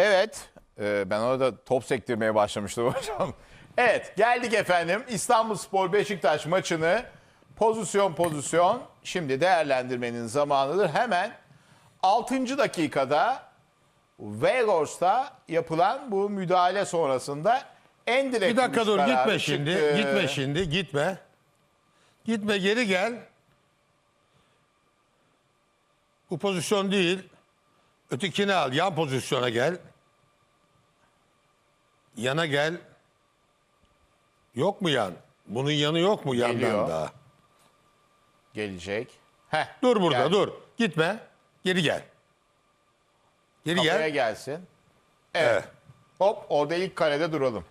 Evet. e, ben orada top sektirmeye başlamıştım hocam. Evet geldik efendim. İstanbul Spor Beşiktaş maçını pozisyon pozisyon şimdi değerlendirmenin zamanıdır. Hemen 6. dakikada Vegors'ta yapılan bu müdahale sonrasında en direkt Bir dakika dur gitme şimdi. çıktı. Gitme şimdi gitme. Gitme geri gel. Bu pozisyon değil. Ötekini al. Yan pozisyona gel. Yana gel. Yok mu yan? Bunun yanı yok mu yandan Geliyor. daha? Gelecek. Heh, Dur burada gel. dur. Gitme. Geri gel. Geri Kafaya gel. gelsin. Evet. Evet. Hop orada ilk karede duralım.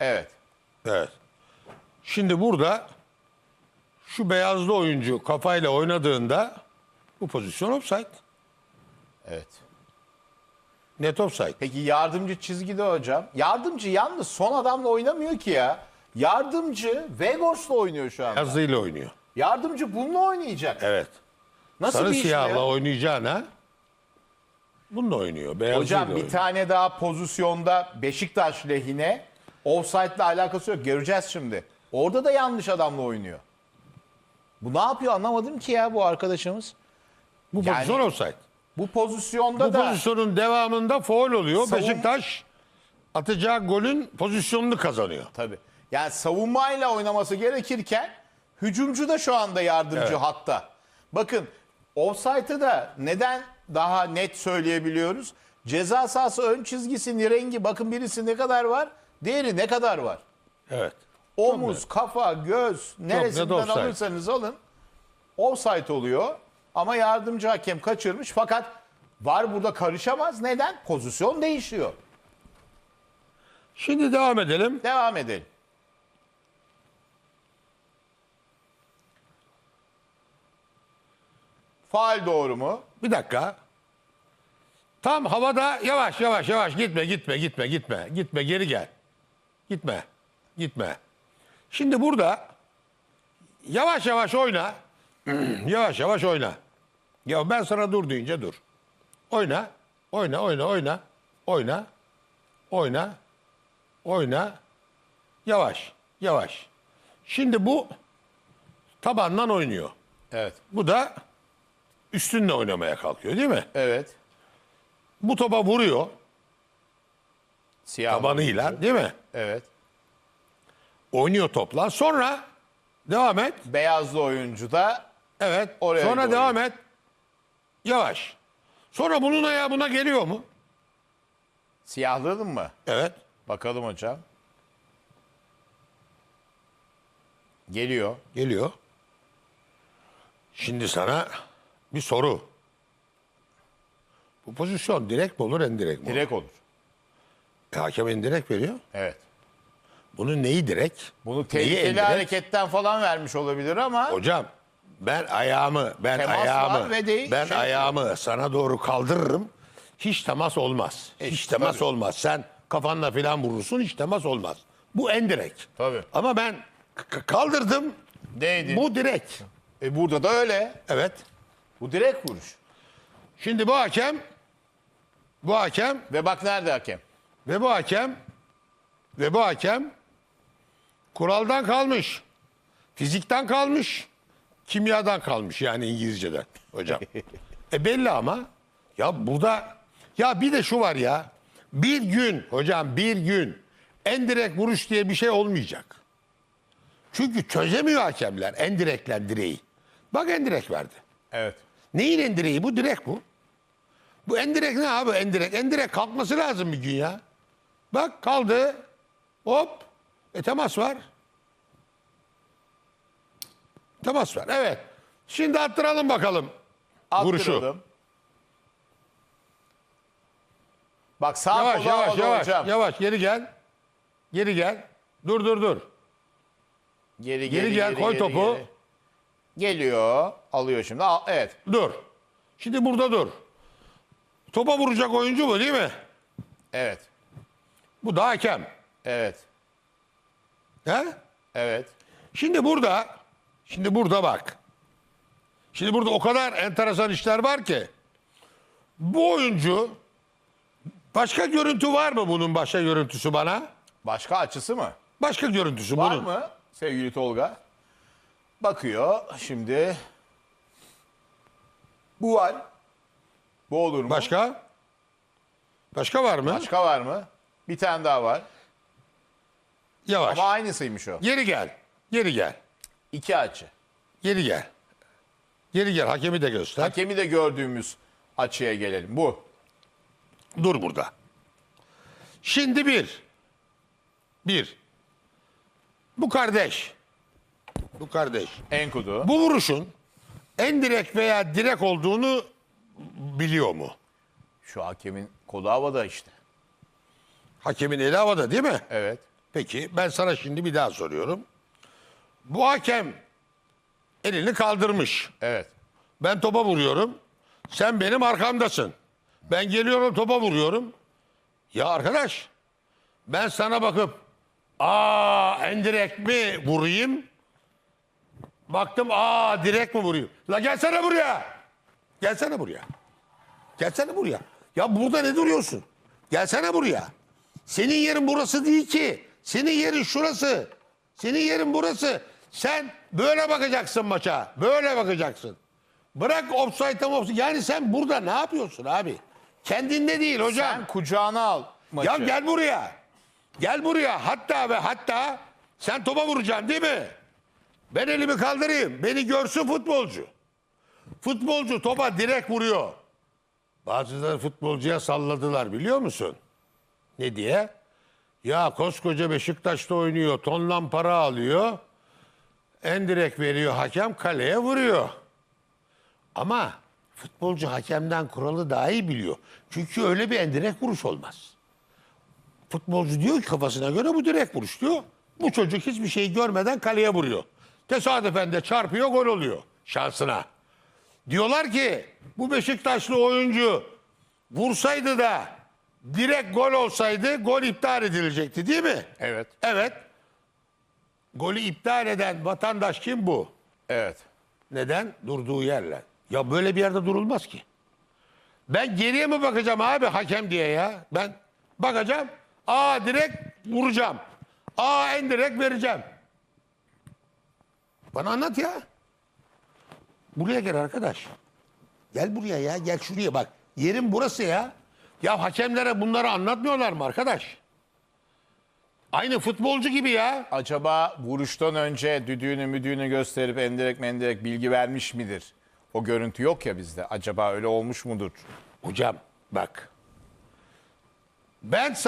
Evet. Evet. Şimdi burada şu beyazlı oyuncu kafayla oynadığında bu pozisyon offside. Evet. Net offside. Peki yardımcı çizgide hocam. Yardımcı yalnız son adamla oynamıyor ki ya. Yardımcı Vegors'la oynuyor şu anda. Beyazlıyla oynuyor. Yardımcı bununla oynayacak. Evet. Nasıl Sarı bir iş bu siyahla ya? oynayacağına bununla oynuyor. Beyazlıyla Hocam bir oynuyor. tane daha pozisyonda Beşiktaş lehine offside'la alakası yok. Göreceğiz şimdi. Orada da yanlış adamla oynuyor. Bu ne yapıyor anlamadım ki ya bu arkadaşımız. Bu yani- pozisyon offside. Bu pozisyonda Bu da pozisyonun devamında foul oluyor. Savun- Beşiktaş atacağı golün pozisyonunu kazanıyor. Tabii. Yani savunmayla oynaması gerekirken hücumcu da şu anda yardımcı Evet. hatta. Bakın offside'ı da neden daha net söyleyebiliyoruz? Ceza sahası ön çizgisinin rengi bakın birisi ne kadar var, diğeri ne kadar var. Evet. Omuz, kafa, göz neresinden offside. alırsanız alın offside oluyor. Ama yardımcı hakem kaçırmış fakat var burada karışamaz. Neden? Pozisyon değişiyor. Şimdi devam edelim. Devam edelim. Faal doğru mu? Bir dakika. Tam havada yavaş yavaş yavaş gitme gitme gitme gitme gitme geri gel. Gitme. Gitme. Şimdi burada yavaş yavaş oyna. yavaş yavaş oyna. Ya ben sana dur deyince dur. Oyna. Oyna oyna oyna. Oyna. Oyna. Oyna. Yavaş. Yavaş. Şimdi bu tabandan oynuyor. Evet. Bu da üstünle oynamaya kalkıyor değil mi? Evet. Bu topa vuruyor Siyah. tabanıyla değil mi? Evet. Oynuyor topla. Sonra devam et. Beyazlı oyuncu da Evet. Oraya Sonra devam et. Yavaş. Sonra bunun ayağı buna geliyor mu? siyahladın mı? Evet. Bakalım hocam. Geliyor. Geliyor. Şimdi sana bir soru. Bu pozisyon direkt mi olur, endirekt mi? olur? Direkt olur. E, hakem endirekt veriyor. Evet. Bunun neyi direkt? Bunu Neyi tehlikeli endirekt? hareketten falan vermiş olabilir ama Hocam ben ayağımı ben Temas ayağımı ve değil- ben şey- ayağımı sana doğru kaldırırım. Hiç temas olmaz. hiç işte temas tabii. olmaz. Sen kafanla falan vurursun hiç temas olmaz. Bu en direkt. Tabii. Ama ben kaldırdım. değdi. Bu direkt. E burada da öyle. Evet. Bu direkt vuruş. Şimdi bu hakem bu hakem Ve bak nerede hakem? ve bu hakem ve bu hakem kuraldan kalmış. Fizikten kalmış. Kimyadan kalmış yani İngilizceden hocam. e belli ama ya burada ya bir de şu var ya bir gün hocam bir gün en direkt vuruş diye bir şey olmayacak. Çünkü çözemiyor hakemler en direktler direği. Bak en direkt verdi. Evet. Neyin en direği bu? Direkt bu. Bu en direkt ne abi en direkt? En direkt kalkması lazım bir gün ya. Bak kaldı. Hop. E temas var. Temas var. Evet. Şimdi attıralım bakalım. Vuruşu. Attıralım. Bak sağ Yavaş kolu yavaş yavaş. hocam. Yavaş geri gel. Geri gel. Dur dur dur. Geri, Geri gel, koy topu. geri. Geliyor. Alıyor şimdi. Al, evet. Dur. Şimdi burada dur. Topa vuracak oyuncu bu değil mi? Evet. Bu da hakem. Evet. He? Evet. Şimdi burada, şimdi burada bak. Şimdi burada o kadar enteresan işler var ki. Bu oyuncu Başka görüntü var mı bunun başka görüntüsü bana? Başka açısı mı? Başka görüntüsü Var bunun. mı sevgili Tolga? Bakıyor şimdi. Bu var. Bu olur mu? Başka? Başka var mı? Başka var mı? Bir tane daha var. Yavaş. Ama aynısıymış o. Geri gel. Geri gel. İki açı. Geri gel. Geri gel. Hakemi de göster. Hakemi de gördüğümüz açıya gelelim. Bu. Dur burada. Şimdi bir. Bir. Bu kardeş. Bu kardeş. Enkudu. Bu vuruşun en direkt veya direkt olduğunu biliyor mu? Şu hakemin kolu havada işte. Hakemin eli havada değil mi? Evet. Peki ben sana şimdi bir daha soruyorum. Bu hakem elini kaldırmış. Evet. Ben topa vuruyorum. Sen benim arkamdasın. Ben geliyorum topa vuruyorum. Ya arkadaş ben sana bakıp aa en direkt mi vurayım? Baktım aa direkt mi vurayım? La gelsene buraya. Gelsene buraya. Gelsene buraya. Ya burada ne duruyorsun? Gelsene buraya. Senin yerin burası değil ki. Senin yerin şurası. Senin yerin burası. Sen böyle bakacaksın maça. Böyle bakacaksın. Bırak offside'a offside. Yani sen burada ne yapıyorsun abi? Kendinde değil hocam. Sen kucağına al maçı. Ya gel buraya. Gel buraya. Hatta ve hatta sen topa vuracaksın değil mi? Ben elimi kaldırayım. Beni görsün futbolcu. Futbolcu topa direkt vuruyor. Bazıları futbolcuya salladılar biliyor musun? Ne diye? Ya koskoca Beşiktaş'ta oynuyor. Tonlan para alıyor. En direkt veriyor hakem kaleye vuruyor. Ama futbolcu hakemden kuralı daha iyi biliyor. Çünkü öyle bir endirek vuruş olmaz. Futbolcu diyor ki kafasına göre bu direkt vuruş diyor. Bu çocuk hiçbir şey görmeden kaleye vuruyor. Tesadüfen de çarpıyor gol oluyor şansına. Diyorlar ki bu Beşiktaşlı oyuncu vursaydı da direkt gol olsaydı gol iptal edilecekti değil mi? Evet. Evet. Golü iptal eden vatandaş kim bu? Evet. Neden? Durduğu yerle. Ya böyle bir yerde durulmaz ki. Ben geriye mi bakacağım abi hakem diye ya? Ben bakacağım. Aa direkt vuracağım. Aa en direkt vereceğim. Bana anlat ya. Buraya gel arkadaş. Gel buraya ya. Gel şuraya bak. Yerin burası ya. Ya hakemlere bunları anlatmıyorlar mı arkadaş? Aynı futbolcu gibi ya. Acaba vuruştan önce düdüğünü müdüğünü gösterip endirek mendirek bilgi vermiş midir? O görüntü yok ya bizde. Acaba öyle olmuş mudur? Hocam bak. Ben